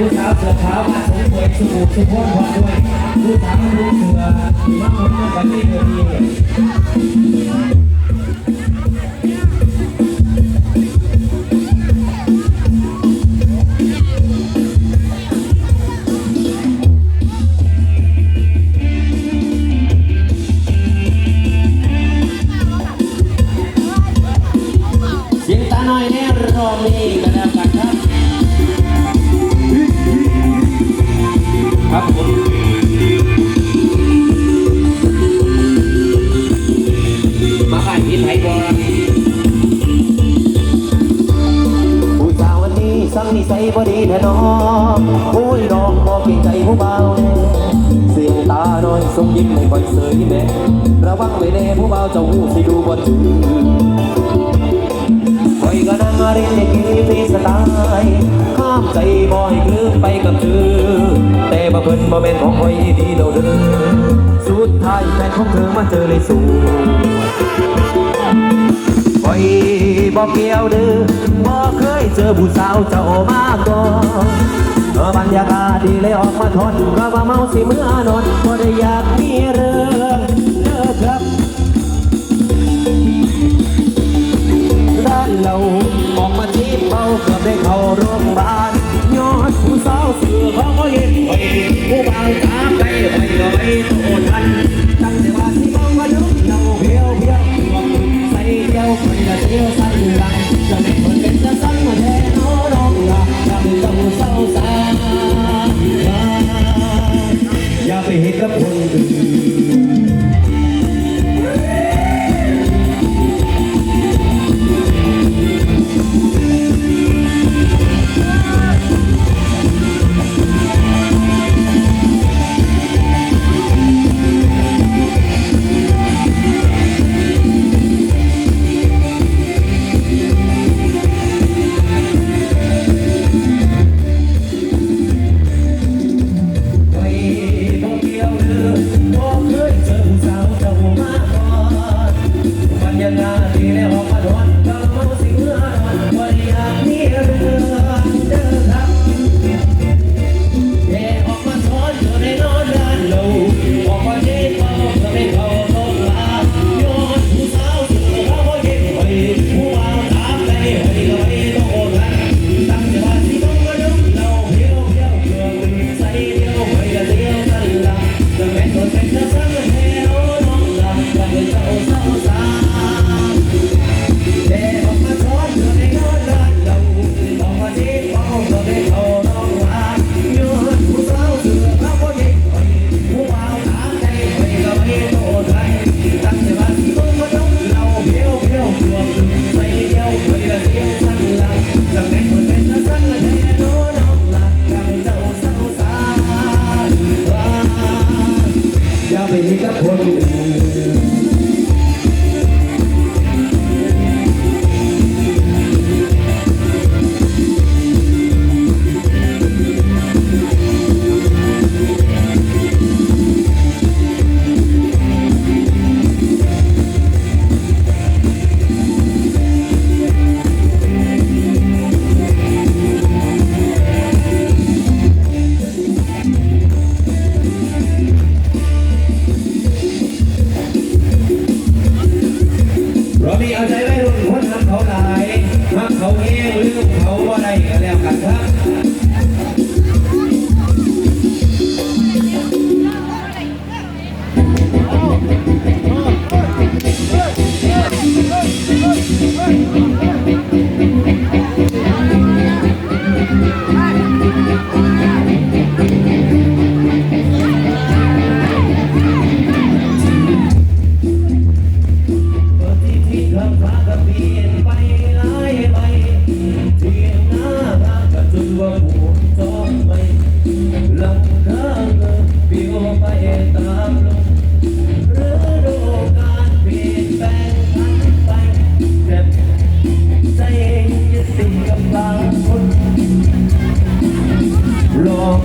ผู้สาวเสือขาวมาสมวยสุขุมสุขพรด้วยผู้สาวลูกเสือมาคนนั้นกันที่เดียวนี้เสียงตาหน่อยแน่รอบนี้กันแล้วกันครับ ครับมมาขายที่ไทยก่อนผู้สาววันนี้สังนิสัยบ่ดีแท้น้องโอ้ยน้องบ่เก่งใจผู้เบาแน่เสียงตาน้อยส่งยิ้มให้บ่อยเสยแม่ระวังไว้แน่ผู้เบาเจ้าหูสิดูบ่จือ คอยก็นั่งเรียนในกีฟรีสไตล์ข้ามใจบ่ให้กลืมไปกับเธอแต่บ่เพิ่นบ่แม่นของคอยดีเดาเด้อสุดท้ายแฟนของเธอมาเจอเลยสูคอยบอกเกี่ยวเด้อบ่เคยเจอผู้สาวเจ้ามาก่อนเออบรรยากาศดีเลยออกมาทนก็มาเมาสิเมื่อนอนบ่ได้อยากมีเรื่อ เราออกมาที่เป้าเกือบได้เข้าโรงพยาบาลยอดผู้สาวเสือเขาก็เห็นไปผู้บาวตาไปไปก็ไปโตทันตั้งแต่ว่าที่มองมาดูเราเพียวเพียวตัวใส่เดียวคนละเที่ยวใส่หลังจะไม่คนเป็นจะสั่งมาแทนน้องน้องละทำต้องเศร้าสาอย่าไปเห็นกับคนอื่น Yeah, กับคนอื่น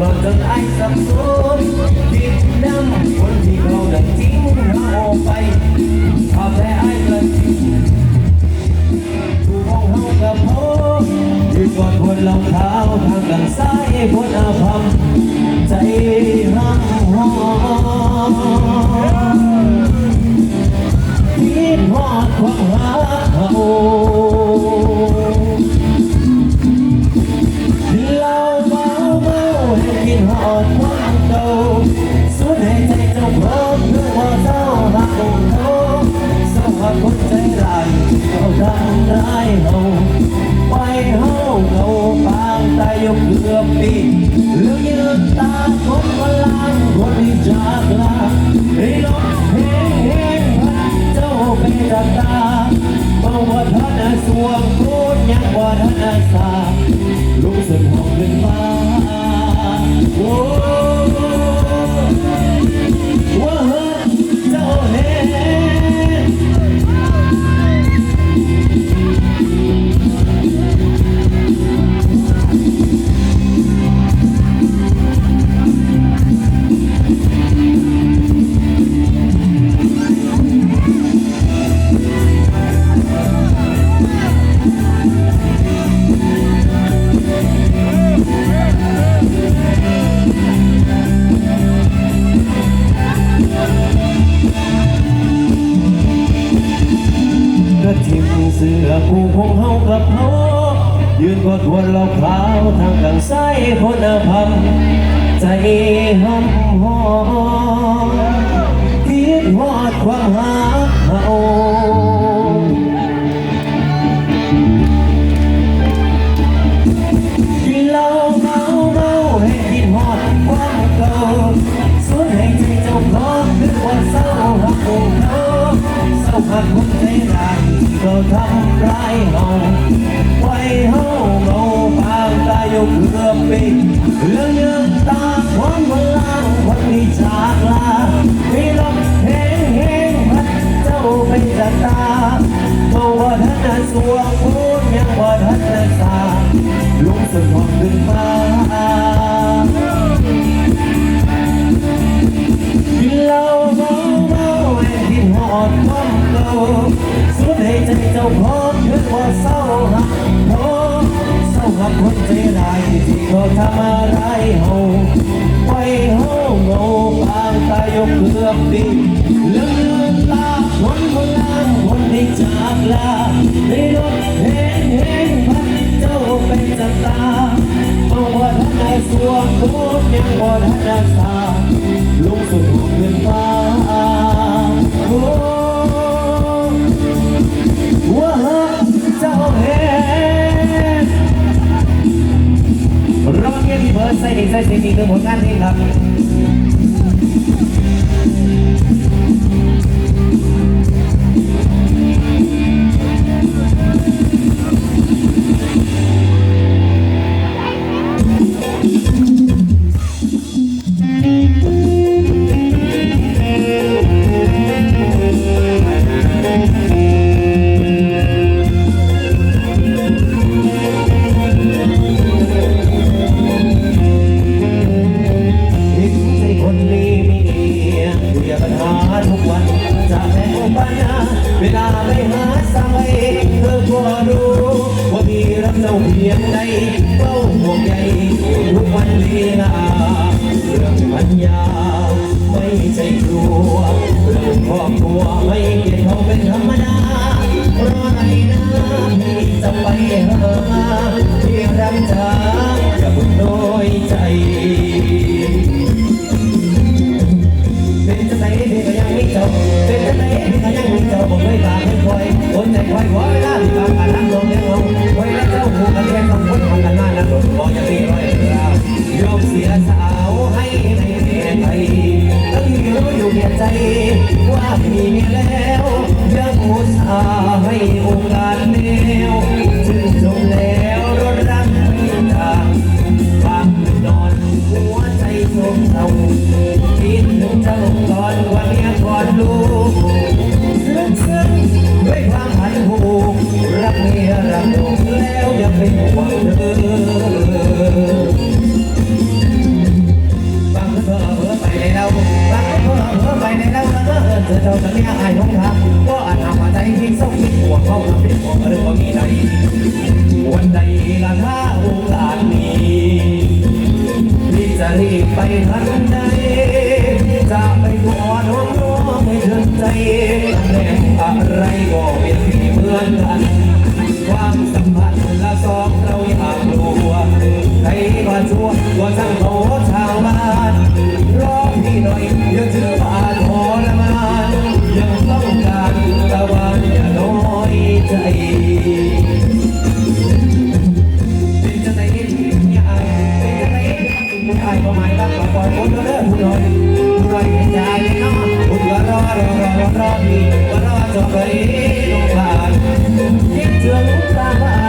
หลอกหลอนจนไอ้สับสนผิดดำคนที่เขาดันทิ้งเราไปพอแพ้ไอ้เกินถูกมองเขากับเขายืนกอดคนรองเท้าทางด้านซ้ายคนอาภัมใจห้างหอนคิดฮอดความรักเขา กินหอดความเก่าสุดให้ใจเจ้าพร้อมเพื่อว่าเจ้าหักองเขาสหักคนใจร้ายเขาทำร้ายเราไปเฮาเขาปางตายยกเกือบปีแล้วยืนตาคนมาลางคนที่จากลาให้ลบแห้งแห้งพันเจ้าไปจากตาเมาว่าท่านสวงพูดยังว่าท่านสา สื้อผู้คงเฮากับเขายืนกอดวนเราขาวทางด้านซ้ายคนอาภัมใจห้ำหอนคิดฮอดความหาเขากินเล้าเมาเมาให้กินหอดความเก่าส่วนให้ใจเจ้าพร้อมคือว่าเศร้าหักของเขาเศร้าหักคนใจ ทำร้ายเราไว้เฮาเมาปางตายกเกือบปีเรื่องเนื้อตาความพลังคนที่จากลาไม่ลบแห้งแห้งพัดเจ้าไปจากตาเมื่อว่าท่านสวงพูดยังว่าท่านสาลุกสุดหองขึ้นมา จเจ้าพ้อมคือว่าเศร้าหักโอ้เศร้าหักคนใจร้ายที่เขาทำอะไรเฮาไปเฮาเงาปางตายกเกือบปีเลื่อนตาคนคนลางคนที่จากลาในรถเห็นเห็นพันเจ้าเป็นจันตาเมื่อวันนายสวงพูดยังวันนายสา เบิร์ดใส่ดีใส่เสียงดีคือผลงานเพลงครับ มาทุกวันจะกแม่บ้านนาเวลาไปหาสายเธอควรรู้ ว่ามีรักเจ้าเพียงใดเฝ้าห่วงใยทุกวันเวลาเรื่องมันยาวไม่ใช่กลัวเรื่องครอบครัวไม่เกี่ยวเป็นธรรมดาเพราะไรนะที่จะไปหาที่รักจ้าอย่าบุญโดยใจ กันมานั่งลงบอกจะมีรอยราวยอมเสียสาวให้ในเมืองไทยตั้งรู้อยู่เพียใจว่ามีเมียแล้วยังอุตส่าห์ให้โอกาสแนวจึงจงแล้วรถรักไม่ทางบางนอนหัวใจโศกเศร้าคิดถึงเจ้าก่อนว่าเมียก่อนลูก ด้วยความพันผูกรักเมียรักลูกแล้วย่าเป็นห่วงเธอบางเธอเผลอไปในเราบางเธอเผลอไปในเราแล้วก็เธอเจ้าจะเมียอายของทางก็อาจทำมาใจพิงส่งพิงห่วงเขาทำเป็นห่วงหรือว่ามีใดวันใดละถ้าโอกาสมีที่จะรีบไปทันใด ใจตำแหน่งอะไรก็เป็นเหมือนกันความสัมพันธ์ละสองเราอยากรู้ใครมาชั่วว่าช่างโตชาวบ้านรอพี่หน่อยเดี๋ยวถือบาททรมานยังต้องการตะวันอย่าน้อยใจเป็นจังไดนี่เนี่ยอายเป็นจังไดนี่อายก็หมายรักก็ปล่อยคนก็เลิกผู้น้อยผู้น้อยใจะ รอรอรอรอรอพี่ก็รอจบไปลงผ่านคิดถึงตาบ้า